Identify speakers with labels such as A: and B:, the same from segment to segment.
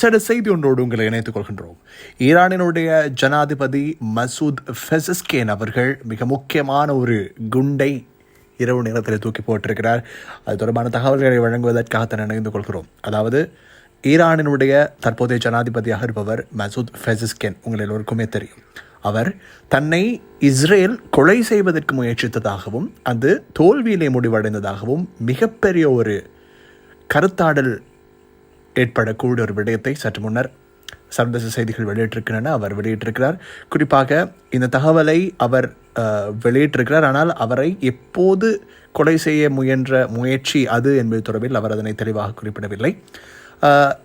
A: சில செய்தி ஒன்றோடு உங்களை இணைத்துக் கொள்கின்றோம். ஈரானினுடைய ஜனாதிபதி மசூத் ஃபெசஸ்கேன் அவர்கள் மிக முக்கியமான ஒரு குண்டை இரவு நேரத்தில் தூக்கி போட்டிருக்கிறார். அது தொடர்பான தகவல்களை வழங்குவதற்காக தான் இணைந்து கொள்கிறோம். அதாவது ஈரானினுடைய தற்போதைய ஜனாதிபதியாக இருப்பவர் மசூத் ஃபெசஸ்கேன் உங்கள் எல்லோருக்குமே தெரியும். அவர் தன்னை இஸ்ரேல் கொலை செய்வதற்கு முயற்சித்ததாகவும் அது தோல்வியிலே முடிவடைந்ததாகவும் மிகப்பெரிய ஒரு கருத்தாடல் ஏற்படக்கூடிய ஒரு விடயத்தை சற்று முன்னர் சர்வதேச செய்திகள் வெளியிட்டிருக்கின்றன. அவர் வெளியிட்டிருக்கிறார். குறிப்பாக இந்த தகவலை அவர் வெளியிட்டிருக்கிறார். ஆனால் அவரை எப்போது கொலை செய்ய முயன்ற முயற்சி அது என்பது தொடர்பில் அவர் அதனை தெளிவாக குறிப்பிடவில்லை.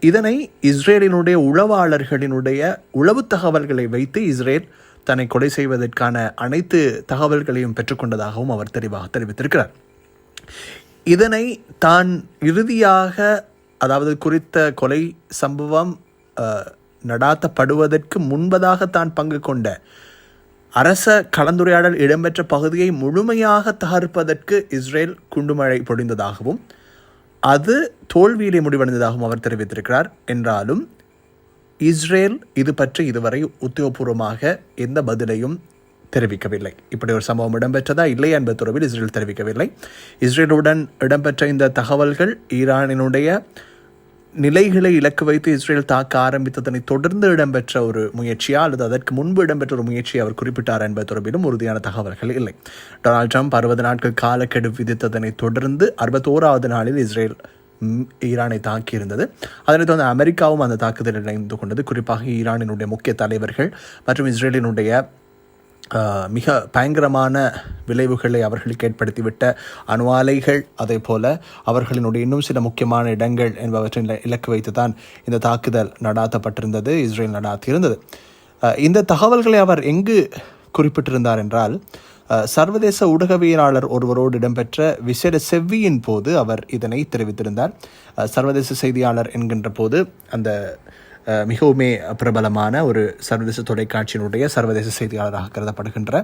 A: இதனை இஸ்ரேலினுடைய உளவாளர்களினுடைய உளவு தகவல்களை வைத்து இஸ்ரேல் தன்னை கொலை செய்வதற்கான அனைத்து தகவல்களையும் பெற்றுக்கொண்டதாகவும் அவர் தெளிவாக தெரிவித்திருக்கிறார். இதனை தான் இறுதியாக அதாவது குறித்த கொலை சம்பவம் நடாத்தப்படுவதற்கு முன்பதாக தான் பங்கு கொண்ட அரச கலந்துரையாடல் இடம்பெற்ற பகுதியை முழுமையாக தகர்ப்பதற்கு இஸ்ரேல் குண்டுமழை பொழிந்ததாகவும் அது தோல்வியிலே முடிவடைந்ததாகவும் அவர் தெரிவித்திருக்கிறார். என்றாலும் இஸ்ரேல் இது பற்றி இதுவரை உத்தியோகபூர்வமாக எந்த பதிலையும் தெரிவிக்கவில்லை. இப்படி ஒரு சம்பவம் இடம்பெற்றதா இல்லையா என்பது தொடர்பில் இஸ்ரேல் தெரிவிக்கவில்லை. இஸ்ரேலுடன் இடம்பெற்ற இந்த தகவல்கள் ஈரானினுடைய நிலைகளை இலக்கு வைத்து இஸ்ரேல் தாக்க ஆரம்பித்ததனை தொடர்ந்து இடம்பெற்ற ஒரு முயற்சியா அல்லது அதற்கு முன்பு இடம்பெற்ற ஒரு முயற்சியை அவர் குறிப்பிட்டார் என்பது தொடர்பிலும் உறுதியான தகவல்கள் இல்லை. டொனால்ட் ட்ரம்ப் அறுபது நாட்கள் காலக்கெடு விதித்ததனை தொடர்ந்து அறுபத்தோராவது நாளில் இஸ்ரேல் ஈரானை தாக்கியிருந்தது. அதனைத் தொடர்ந்து அமெரிக்காவும் அந்த தாக்குதலில் இணைந்து கொண்டது. குறிப்பாக ஈரானினுடைய முக்கிய தலைவர்கள் மற்றும் இஸ்ரேலினுடைய மிக பயங்கரமான விளைவுகளை அவர்களுக்கு ஏற்படுத்திவிட்ட அணுவாலைகள் அதே போல அவர்களினுடைய இன்னும் சில முக்கியமான இடங்கள் என்பவற்றின் இலக்கு வைத்து தான் இந்த தாக்குதல் நடாத்தப்பட்டிருந்தது இஸ்ரேல் நடாத்தியிருந்தது இந்த தகவல்களை அவர் எங்கு குறிப்பிட்டிருந்தார் என்றால் சர்வதேச ஊடகவியலாளர் ஒருவரோடு இடம்பெற்ற விசேட செவ்வியின் போது அவர் இதனை தெரிவித்திருந்தார். சர்வதேச செய்தியாளர் என்கின்ற போது அந்த மிகவுமே பிரபலமான ஒரு சர்வதேச தொலைக்காட்சியினுடைய சர்வதேச செய்தியாளராக கருதப்படுகின்ற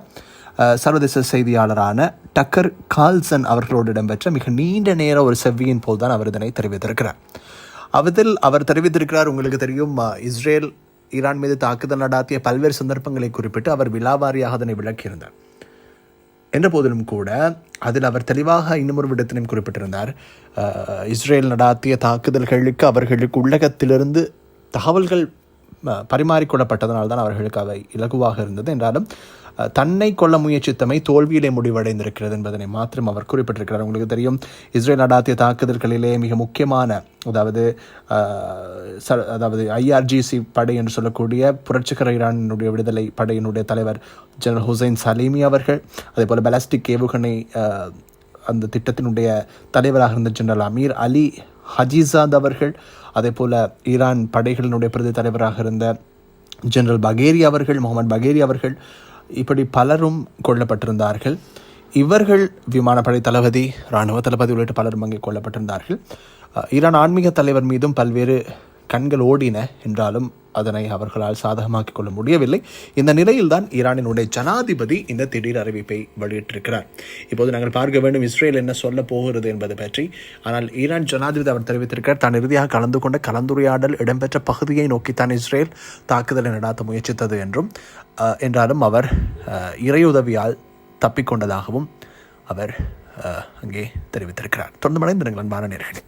A: சர்வதேச செய்தியாளரான டக்கர் கால்சன் அவர்களோடு இடம்பெற்ற மிக நீண்ட நேர ஒரு செவ்வியின் போல்தான் தான் அவர் இதனை தெரிவித்திருக்கிறார். அவதில் அவர் தெரிவித்திருக்கிறார் உங்களுக்கு தெரியும் இஸ்ரேல் ஈரான் மீது தாக்குதல் நடாத்திய பல்வேறு சந்தர்ப்பங்களை குறிப்பிட்டு அவர் விலாவாரியாக அதனை விளக்கியிருந்தார். என்ற போதிலும் கூட அதில் அவர் தெளிவாக இன்னும் ஒரு குறிப்பிட்டிருந்தார். இஸ்ரேல் நடாத்திய தாக்குதல்களுக்கு அவர்களுக்கு உள்ளகத்திலிருந்து தகவல்கள் பரிமாறிக்கொள்ளப்பட்டதனால் தான் அவர்களுக்கு அவை இலகுவாக இருந்தது. என்றாலும் தன்னை கொல்ல முயற்சித்தமை தோல்வியிலே முடிவடைந்திருக்கிறது என்பதனை மாத்திரம் அவர் குறிப்பிட்டிருக்கிறார். உங்களுக்கு தெரியும் இஸ்ரேல் நடாத்திய தாக்குதல்களிலே மிக முக்கியமான அதாவது ச- அதாவது ஐஆர்ஜிசி படை என்று சொல்லக்கூடிய புரட்சிகர ஈரானினுடைய விடுதலை படையினுடைய தலைவர் ஜெனரல் ஹுசைன் சலீமி அவர்கள் அதே போல் பலாஸ்டிக் ஏவுகணை அந்த திட்டத்தினுடைய தலைவராக இருந்த ஜெனரல் அமீர் அலி ஹஜிசாத் அவர்கள் அதே போல் ஈரான் படைகளினுடைய பிரதி தலைவராக இருந்த ஜெனரல் பகேரி அவர்கள் முகமது பகேரி அவர்கள் இப்படி பலரும் கொல்லப்பட்டிருந்தார்கள். இவர்கள் விமானப்படை தளபதி இராணுவ தளபதி உள்ளிட்ட பலரும் அங்கே கொல்லப்பட்டிருந்தார்கள். ஈரான் ஆன்மீக தலைவர் மீதும் பல்வேறு கண்கள் ஓடின என்றாலும் அதனை அவர்களால் சாதகமாக்கிக் கொள்ள முடியவில்லை. இந்த நிலையில்தான் ஈரானினுடைய ஜனாதிபதி இந்த திடீர் அறிவிப்பை வெளியிட்டிருக்கிறார். இப்போது நாங்கள் பார்க்க வேண்டும் இஸ்ரேல் என்ன சொல்ல போகிறது என்பது பற்றி. ஆனால் ஈரான் ஜனாதிபதி அவர் தெரிவித்திருக்கிறார் தான் இறுதியாக கலந்து கொண்ட கலந்துரையாடல் இடம்பெற்ற பகுதியை நோக்கித்தான் இஸ்ரேல் தாக்குதலை நடாத்த முயற்சித்தது என்றும் என்றாலும் அவர் இறையுதவியால் தப்பிக்கொண்டதாகவும் அவர் அங்கே தெரிவித்திருக்கிறார். தொடர்ந்து மடைந்திருங்கள் அன்பான நேர்களே.